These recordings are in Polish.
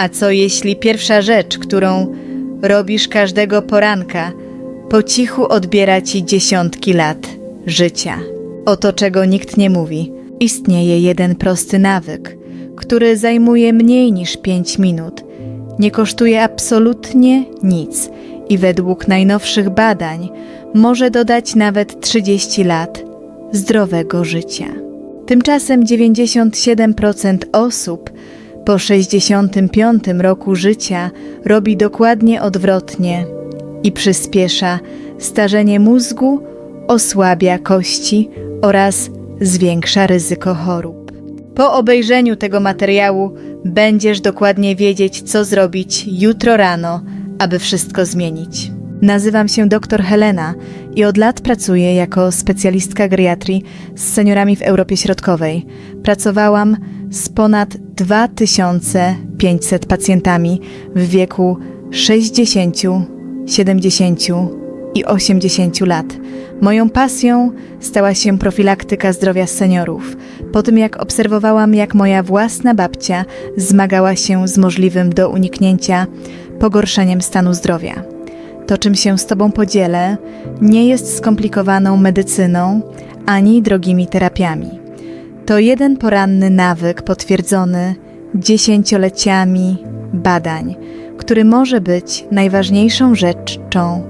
A co jeśli pierwsza rzecz, którą robisz każdego poranka, po cichu odbiera ci dziesiątki lat życia? Oto czego nikt nie mówi. Istnieje jeden prosty nawyk, który zajmuje mniej niż 5 minut, nie kosztuje absolutnie nic i według najnowszych badań może dodać nawet 30 lat zdrowego życia. Tymczasem 97% osób po 65 roku życia robi dokładnie odwrotnie i przyspiesza starzenie mózgu, osłabia kości oraz zwiększa ryzyko chorób. Po obejrzeniu tego materiału będziesz dokładnie wiedzieć, co zrobić jutro rano, aby wszystko zmienić. Nazywam się dr Helena i od lat pracuję jako specjalistka geriatrii z seniorami w Europie Środkowej. Pracowałam z ponad 2500 pacjentami w wieku 60, 70 i 80 lat. Moją pasją stała się profilaktyka zdrowia seniorów. Po tym jak obserwowałam, jak moja własna babcia zmagała się z możliwym do uniknięcia pogorszeniem stanu zdrowia. To, czym się z Tobą podzielę, nie jest skomplikowaną medycyną ani drogimi terapiami. To jeden poranny nawyk potwierdzony dziesięcioleciami badań, który może być najważniejszą rzeczą,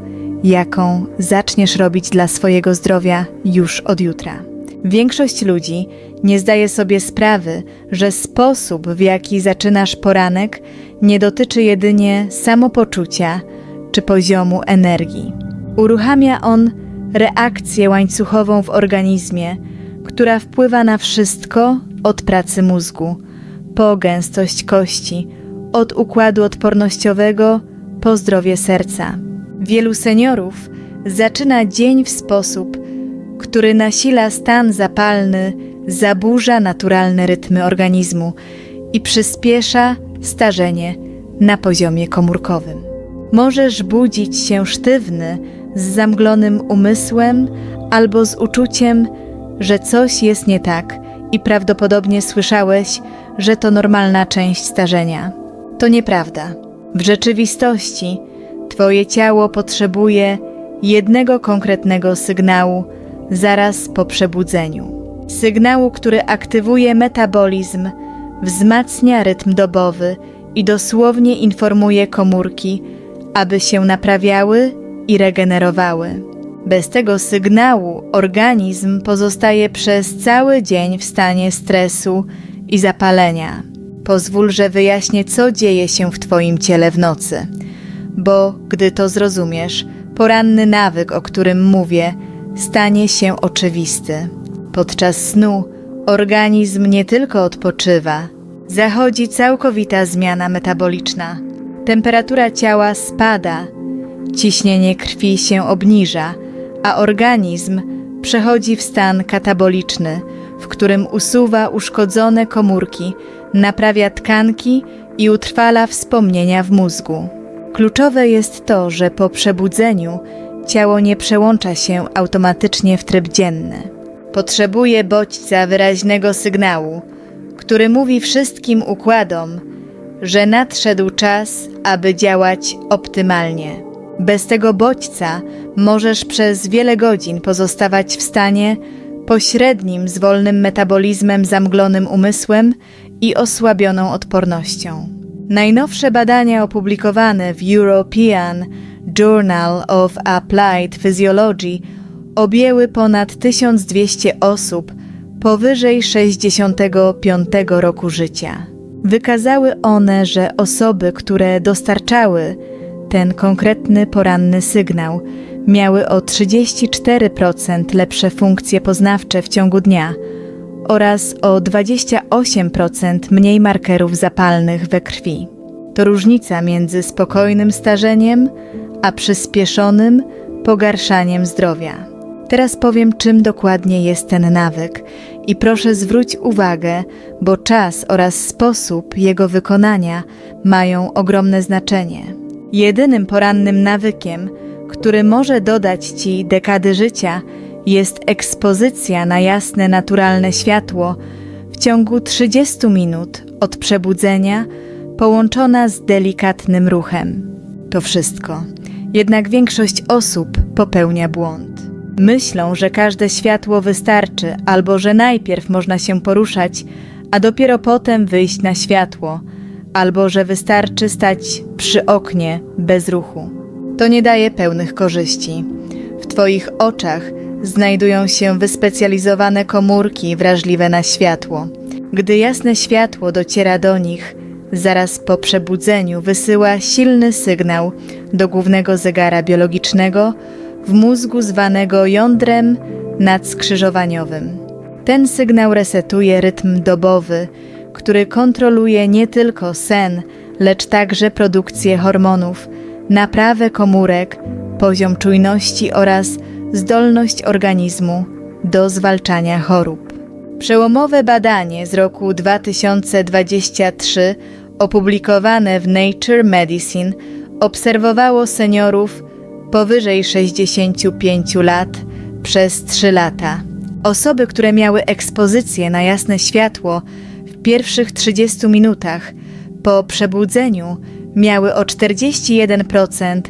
jaką zaczniesz robić dla swojego zdrowia już od jutra. Większość ludzi nie zdaje sobie sprawy, że sposób, w jaki zaczynasz poranek, nie dotyczy jedynie samopoczucia czy poziomu energii. Uruchamia on reakcję łańcuchową w organizmie, która wpływa na wszystko od pracy mózgu, po gęstość kości, od układu odpornościowego po zdrowie serca. Wielu seniorów zaczyna dzień w sposób, który nasila stan zapalny, zaburza naturalne rytmy organizmu i przyspiesza starzenie na poziomie komórkowym. Możesz budzić się sztywny, z zamglonym umysłem albo z uczuciem, że coś jest nie tak i prawdopodobnie słyszałeś, że to normalna część starzenia. To nieprawda. W rzeczywistości Twoje ciało potrzebuje jednego konkretnego sygnału zaraz po przebudzeniu. Sygnału, który aktywuje metabolizm, wzmacnia rytm dobowy i dosłownie informuje komórki, aby się naprawiały i regenerowały. Bez tego sygnału organizm pozostaje przez cały dzień w stanie stresu i zapalenia. Pozwól, że wyjaśnię, co dzieje się w Twoim ciele w nocy, bo gdy to zrozumiesz, poranny nawyk, o którym mówię, stanie się oczywisty. Podczas snu organizm nie tylko odpoczywa, zachodzi całkowita zmiana metaboliczna. Temperatura ciała spada, ciśnienie krwi się obniża, a organizm przechodzi w stan kataboliczny, w którym usuwa uszkodzone komórki, naprawia tkanki i utrwala wspomnienia w mózgu. Kluczowe jest to, że po przebudzeniu ciało nie przełącza się automatycznie w tryb dzienny. Potrzebuje bodźca wyraźnego sygnału, który mówi wszystkim układom, że nadszedł czas, aby działać optymalnie. Bez tego bodźca możesz przez wiele godzin pozostawać w stanie pośrednim z wolnym metabolizmem, zamglonym umysłem i osłabioną odpornością. Najnowsze badania opublikowane w European Journal of Applied Physiology objęły ponad 1200 osób powyżej 65 roku życia. Wykazały one, że osoby, które dostarczały ten konkretny poranny sygnał, miały o 34% lepsze funkcje poznawcze w ciągu dnia oraz o 28% mniej markerów zapalnych we krwi. To różnica między spokojnym starzeniem a przyspieszonym pogarszaniem zdrowia. Teraz powiem, czym dokładnie jest ten nawyk i proszę zwróć uwagę, bo czas oraz sposób jego wykonania mają ogromne znaczenie. Jedynym porannym nawykiem, który może dodać Ci dekady życia, jest ekspozycja na jasne, naturalne światło w ciągu 30 minut od przebudzenia połączona z delikatnym ruchem. To wszystko. Jednak większość osób popełnia błąd. Myślą, że każde światło wystarczy, albo że najpierw można się poruszać, a dopiero potem wyjść na światło, albo że wystarczy stać przy oknie bez ruchu. To nie daje pełnych korzyści. W Twoich oczach znajdują się wyspecjalizowane komórki wrażliwe na światło. Gdy jasne światło dociera do nich, zaraz po przebudzeniu wysyła silny sygnał do głównego zegara biologicznego w mózgu zwanego jądrem nadskrzyżowaniowym. Ten sygnał resetuje rytm dobowy, który kontroluje nie tylko sen, lecz także produkcję hormonów, naprawę komórek, poziom czujności oraz zdolność organizmu do zwalczania chorób. Przełomowe badanie z roku 2023, opublikowane w Nature Medicine, obserwowało seniorów powyżej 65 lat przez 3 lata. Osoby, które miały ekspozycję na jasne światło w pierwszych 30 minutach po przebudzeniu miały o 41%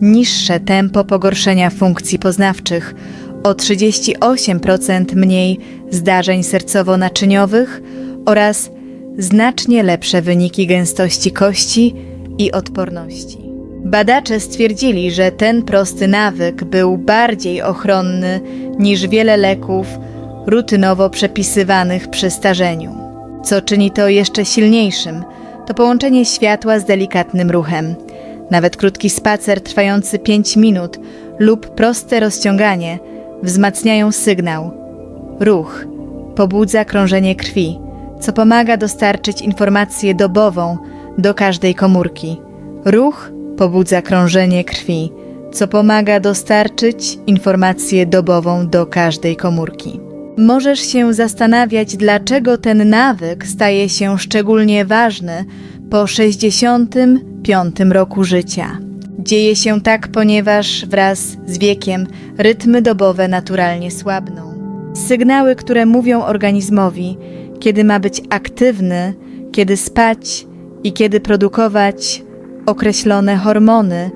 niższe tempo pogorszenia funkcji poznawczych, o 38% mniej zdarzeń sercowo-naczyniowych oraz znacznie lepsze wyniki gęstości kości i odporności. Badacze stwierdzili, że ten prosty nawyk był bardziej ochronny niż wiele leków rutynowo przepisywanych przy starzeniu. Co czyni to jeszcze silniejszym, to połączenie światła z delikatnym ruchem. Nawet krótki spacer trwający 5 minut lub proste rozciąganie wzmacniają sygnał. Ruch pobudza krążenie krwi, co pomaga dostarczyć informację dobową do każdej komórki. Ruch pobudza krążenie krwi, co pomaga dostarczyć informację dobową do każdej komórki. Możesz się zastanawiać, dlaczego ten nawyk staje się szczególnie ważny po 65 roku życia. Dzieje się tak, ponieważ wraz z wiekiem rytmy dobowe naturalnie słabną. Sygnały, które mówią organizmowi, kiedy ma być aktywny, kiedy spać i kiedy produkować określone hormony,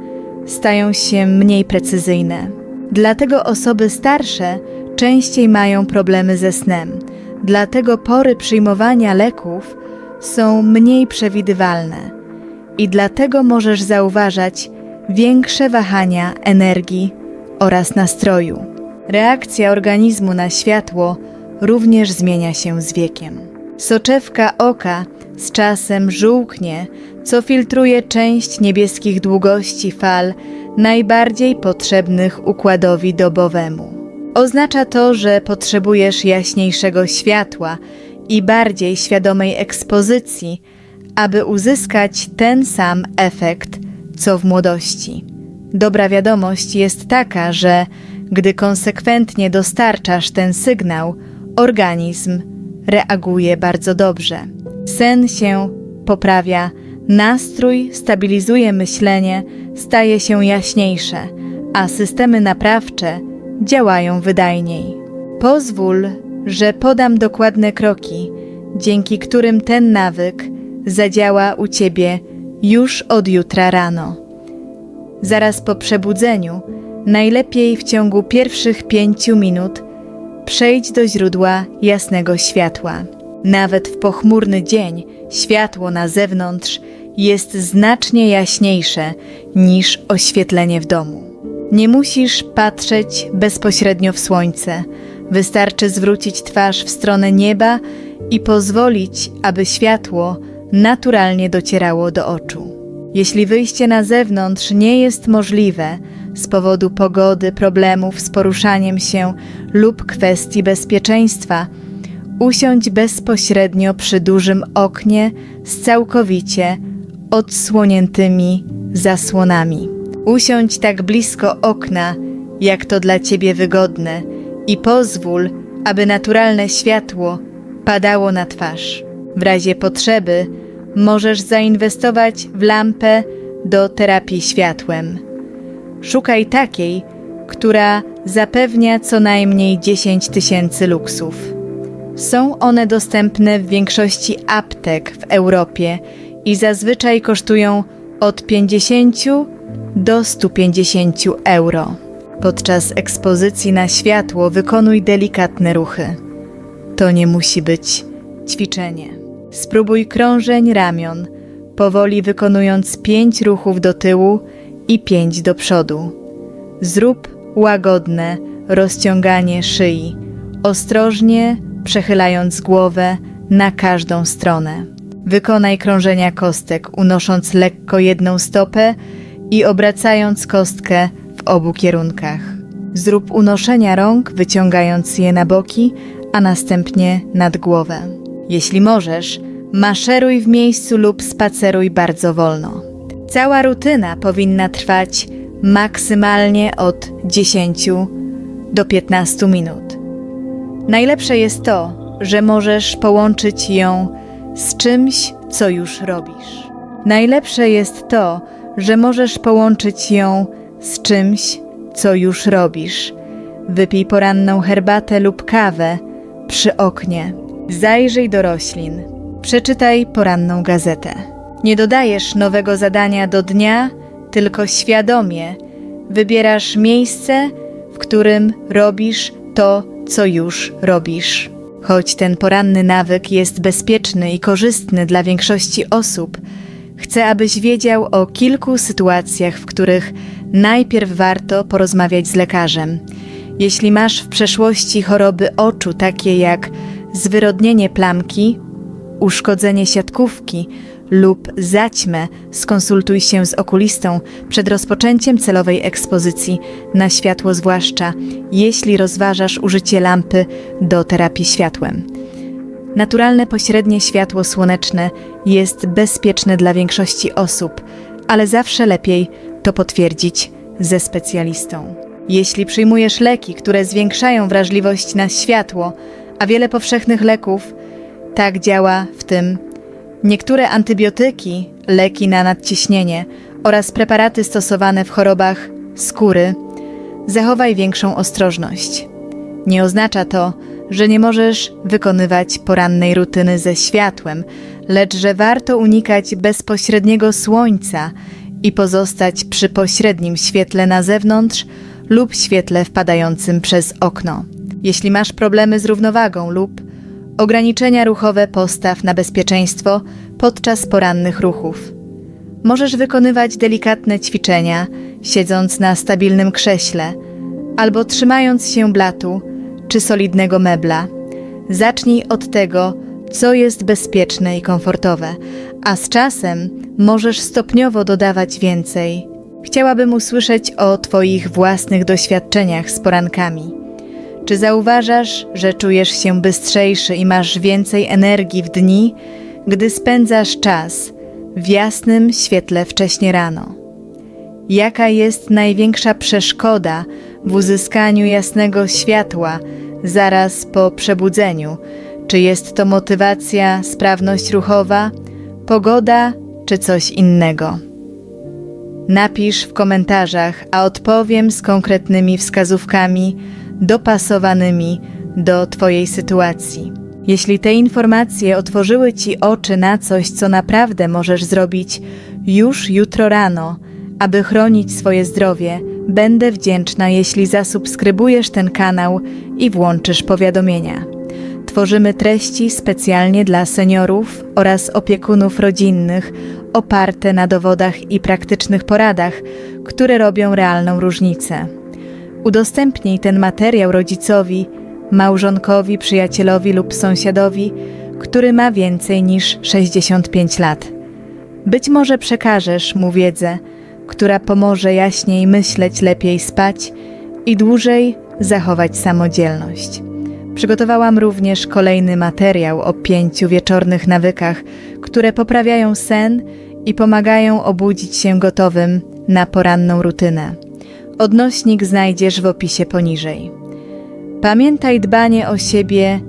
stają się mniej precyzyjne. Dlatego osoby starsze częściej mają problemy ze snem. Dlatego pory przyjmowania leków są mniej przewidywalne. I dlatego możesz zauważać większe wahania energii oraz nastroju. Reakcja organizmu na światło również zmienia się z wiekiem. Soczewka oka z czasem żółknie, co filtruje część niebieskich długości fal najbardziej potrzebnych układowi dobowemu. Oznacza to, że potrzebujesz jaśniejszego światła i bardziej świadomej ekspozycji, aby uzyskać ten sam efekt, co w młodości. Dobra wiadomość jest taka, że gdy konsekwentnie dostarczasz ten sygnał, organizm reaguje bardzo dobrze. Sen się poprawia, nastrój stabilizuje myślenie, staje się jaśniejsze, a systemy naprawcze działają wydajniej. Pozwól, że podam dokładne kroki, dzięki którym ten nawyk zadziała u ciebie już od jutra rano. Zaraz po przebudzeniu, najlepiej w ciągu pierwszych pięciu minut, przejdź do źródła jasnego światła. Nawet w pochmurny dzień światło na zewnątrz jest znacznie jaśniejsze niż oświetlenie w domu. Nie musisz patrzeć bezpośrednio w słońce. Wystarczy zwrócić twarz w stronę nieba i pozwolić, aby światło naturalnie docierało do oczu. Jeśli wyjście na zewnątrz nie jest możliwe z powodu pogody, problemów z poruszaniem się lub kwestii bezpieczeństwa, usiądź bezpośrednio przy dużym oknie z całkowicie odsłoniętymi zasłonami. Usiądź tak blisko okna, jak to dla ciebie wygodne, i pozwól, aby naturalne światło padało na twarz. W razie potrzeby możesz zainwestować w lampę do terapii światłem. Szukaj takiej, która zapewnia co najmniej 10 tysięcy luksów. Są one dostępne w większości aptek w Europie i zazwyczaj kosztują od 50 do 150 euro. Podczas ekspozycji na światło wykonuj delikatne ruchy. To nie musi być ćwiczenie. Spróbuj krążeń ramion, powoli wykonując 5 ruchów do tyłu i 5 do przodu. Zrób łagodne rozciąganie szyi, ostrożnie przechylając głowę na każdą stronę. Wykonaj krążenia kostek, unosząc lekko jedną stopę i obracając kostkę w obu kierunkach. Zrób unoszenia rąk, wyciągając je na boki, a następnie nad głowę. Jeśli możesz, maszeruj w miejscu lub spaceruj bardzo wolno. Cała rutyna powinna trwać maksymalnie od 10 do 15 minut. Najlepsze jest to, że możesz połączyć ją z czymś, co już robisz. Najlepsze jest to, że możesz połączyć ją z czymś, co już robisz. Wypij poranną herbatę lub kawę przy oknie. Zajrzyj do roślin. Przeczytaj poranną gazetę. Nie dodajesz nowego zadania do dnia, tylko świadomie wybierasz miejsce, w którym robisz to, co już robisz. Choć ten poranny nawyk jest bezpieczny i korzystny dla większości osób, chcę, abyś wiedział o kilku sytuacjach, w których najpierw warto porozmawiać z lekarzem. Jeśli masz w przeszłości choroby oczu, takie jak zwyrodnienie plamki, uszkodzenie siatkówki lub zaćmę, skonsultuj się z okulistą przed rozpoczęciem celowej ekspozycji na światło, zwłaszcza jeśli rozważasz użycie lampy do terapii światłem. Naturalne pośrednie światło słoneczne jest bezpieczne dla większości osób, ale zawsze lepiej to potwierdzić ze specjalistą. Jeśli przyjmujesz leki, które zwiększają wrażliwość na światło, a wiele powszechnych leków tak działa w tym niektóre antybiotyki, leki na nadciśnienie oraz preparaty stosowane w chorobach skóry, zachowaj większą ostrożność. Nie oznacza to, że nie możesz wykonywać porannej rutyny ze światłem, lecz że warto unikać bezpośredniego słońca i pozostać przy pośrednim świetle na zewnątrz lub świetle wpadającym przez okno. Jeśli masz problemy z równowagą lub ograniczenia ruchowe, postaw na bezpieczeństwo podczas porannych ruchów. Możesz wykonywać delikatne ćwiczenia, siedząc na stabilnym krześle albo trzymając się blatu czy solidnego mebla. Zacznij od tego, co jest bezpieczne i komfortowe, a z czasem możesz stopniowo dodawać więcej. Chciałabym usłyszeć o Twoich własnych doświadczeniach z porankami. Czy zauważasz, że czujesz się bystrzejszy i masz więcej energii w dni, gdy spędzasz czas w jasnym świetle wcześnie rano? Jaka jest największa przeszkoda w uzyskaniu jasnego światła zaraz po przebudzeniu? Czy jest to motywacja, sprawność ruchowa, pogoda czy coś innego? Napisz w komentarzach, a odpowiem z konkretnymi wskazówkami dopasowanymi do Twojej sytuacji. Jeśli te informacje otworzyły Ci oczy na coś, co naprawdę możesz zrobić już jutro rano, aby chronić swoje zdrowie, będę wdzięczna, jeśli zasubskrybujesz ten kanał i włączysz powiadomienia. Tworzymy treści specjalnie dla seniorów oraz opiekunów rodzinnych, oparte na dowodach i praktycznych poradach, które robią realną różnicę. Udostępnij ten materiał rodzicowi, małżonkowi, przyjacielowi lub sąsiadowi, który ma więcej niż 65 lat. Być może przekażesz mu wiedzę, która pomoże jaśniej myśleć, lepiej spać i dłużej zachować samodzielność. Przygotowałam również kolejny materiał o pięciu wieczornych nawykach, które poprawiają sen i pomagają obudzić się gotowym na poranną rutynę. Odnośnik znajdziesz w opisie poniżej. Pamiętaj, dbanie o siebie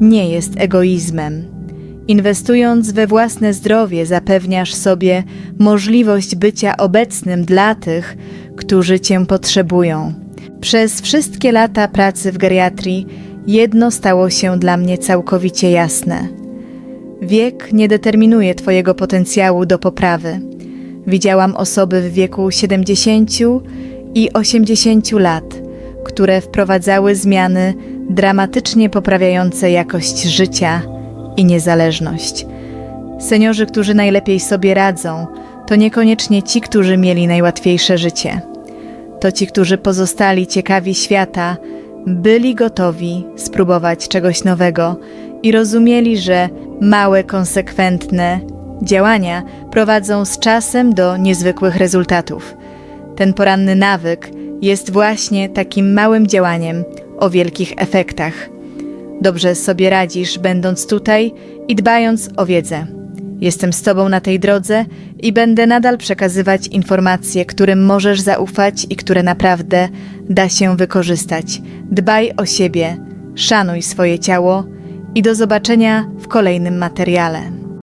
nie jest egoizmem. Inwestując we własne zdrowie, zapewniasz sobie możliwość bycia obecnym dla tych, którzy cię potrzebują. Przez wszystkie lata pracy w geriatrii jedno stało się dla mnie całkowicie jasne. Wiek nie determinuje Twojego potencjału do poprawy. Widziałam osoby w wieku 70 i 80 lat, które wprowadzały zmiany dramatycznie poprawiające jakość życia i niezależność. Seniorzy, którzy najlepiej sobie radzą, to niekoniecznie ci, którzy mieli najłatwiejsze życie. To ci, którzy pozostali ciekawi świata, byli gotowi spróbować czegoś nowego i rozumieli, że małe, konsekwentne działania prowadzą z czasem do niezwykłych rezultatów. Ten poranny nawyk jest właśnie takim małym działaniem o wielkich efektach. Dobrze sobie radzisz, będąc tutaj i dbając o wiedzę. Jestem z Tobą na tej drodze i będę nadal przekazywać informacje, którym możesz zaufać i które naprawdę da się wykorzystać. Dbaj o siebie, szanuj swoje ciało i do zobaczenia w kolejnym materiale.